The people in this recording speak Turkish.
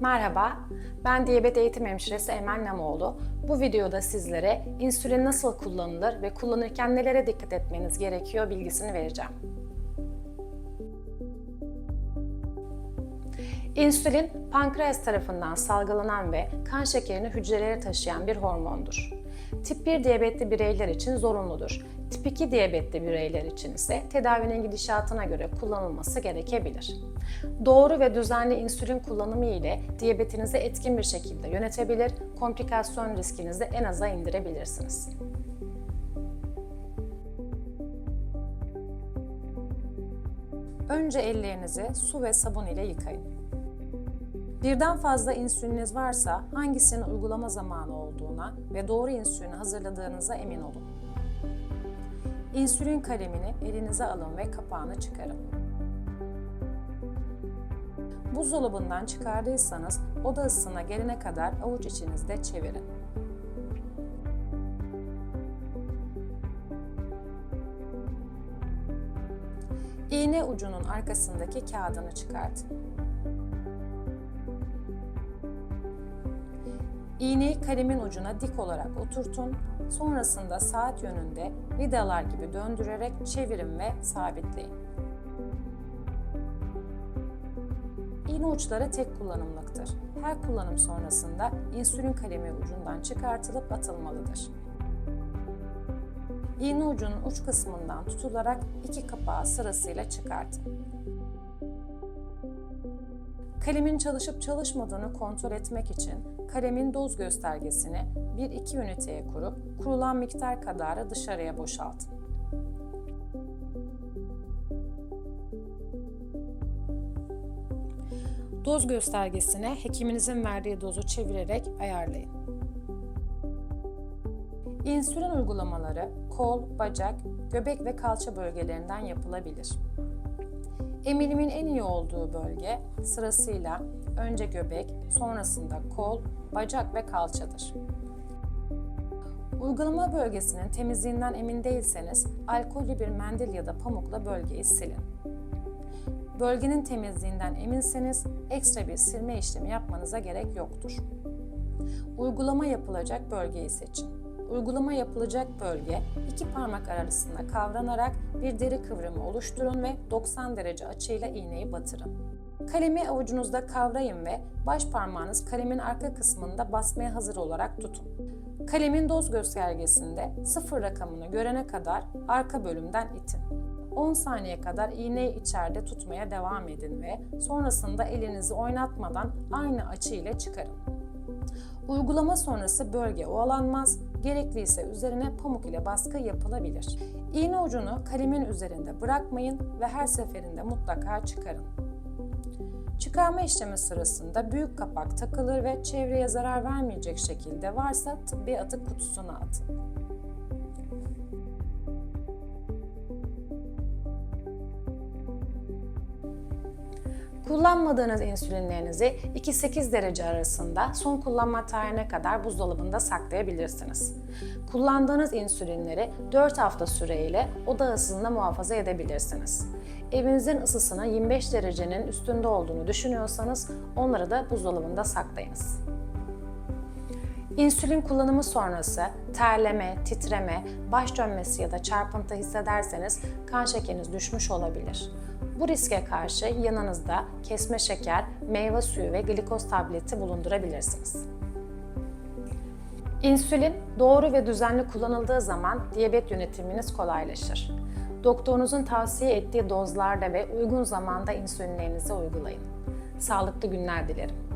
Merhaba, ben diyabet eğitim hemşiresi Emel Namoğlu. Bu videoda sizlere insülin nasıl kullanılır ve kullanırken nelere dikkat etmeniz gerekiyor bilgisini vereceğim. İnsülin, pankreas tarafından salgılanan ve kan şekerini hücrelere taşıyan bir hormondur. Tip 1 diyabetli bireyler için zorunludur. Tip 2 diyabetli bireyler için ise tedavinin gidişatına göre kullanılması gerekebilir. Doğru ve düzenli insülin kullanımı ile diyabetinizi etkin bir şekilde yönetebilir, komplikasyon riskinizi en aza indirebilirsiniz. Önce ellerinizi su ve sabun ile yıkayın. Birden fazla insüliniz varsa hangisinin uygulama zamanı olduğuna ve doğru insülini hazırladığınıza emin olun. İnsülin kalemini elinize alın ve kapağını çıkarın. Buzdolabından çıkardıysanız oda ısısına gelene kadar avuç içinizde çevirin. İğne ucunun arkasındaki kağıdını çıkartın. İğneyi kalemin ucuna dik olarak oturtun. Sonrasında saat yönünde vidalar gibi döndürerek çevirin ve sabitleyin. İğne uçları tek kullanımlıktır. Her kullanım sonrasında insülin kalemi ucundan çıkartılıp atılmalıdır. İğne ucunun uç kısmından tutularak iki kapağı sırasıyla çıkartın. Kalemin çalışıp çalışmadığını kontrol etmek için kalemin doz göstergesini 1-2 üniteye kurup kurulan miktar kadarı dışarıya boşaltın. Doz göstergesine hekiminizin verdiği dozu çevirerek ayarlayın. İnsülin uygulamaları kol, bacak, göbek ve kalça bölgelerinden yapılabilir. Emilimin en iyi olduğu bölge sırasıyla önce göbek, sonrasında kol, bacak ve kalçadır. Uygulama bölgesinin temizliğinden emin değilseniz alkollü bir mendil ya da pamukla bölgeyi silin. Bölgenin temizliğinden eminseniz ekstra bir silme işlemi yapmanıza gerek yoktur. Uygulama yapılacak bölgeyi seçin. Uygulama yapılacak bölge iki parmak arasında kavranarak bir deri kıvrımı oluşturun ve 90 derece açıyla iğneyi batırın. Kalemi avucunuzda kavrayın ve baş parmağınız kalemin arka kısmında basmaya hazır olarak tutun. Kalemin doz göstergesinde sıfır rakamını görene kadar arka bölümden itin. 10 saniye kadar iğneyi içeride tutmaya devam edin ve sonrasında elinizi oynatmadan aynı açı ile çıkarın. Uygulama sonrası bölge ovalanmaz, gerekliyse üzerine pamuk ile baskı yapılabilir. İğne ucunu kalemin üzerinde bırakmayın ve her seferinde mutlaka çıkarın. Çıkarma işlemi sırasında büyük kapak takılır ve çevreye zarar vermeyecek şekilde varsa tıbbi atık kutusuna atın. Kullanmadığınız insülinlerinizi 2-8 derece arasında son kullanma tarihine kadar buzdolabında saklayabilirsiniz. Kullandığınız insülinleri 4 hafta süreyle oda ısısında muhafaza edebilirsiniz. Evinizin ısısının 25 derecenin üstünde olduğunu düşünüyorsanız onları da buzdolabında saklayınız. İnsülin kullanımı sonrası terleme, titreme, baş dönmesi ya da çarpıntı hissederseniz kan şekeriniz düşmüş olabilir. Bu riske karşı yanınızda kesme şeker, meyve suyu ve glikoz tableti bulundurabilirsiniz. İnsülin doğru ve düzenli kullanıldığı zaman diyabet yönetiminiz kolaylaşır. Doktorunuzun tavsiye ettiği dozlarda ve uygun zamanda insülinlerinizi uygulayın. Sağlıklı günler dilerim.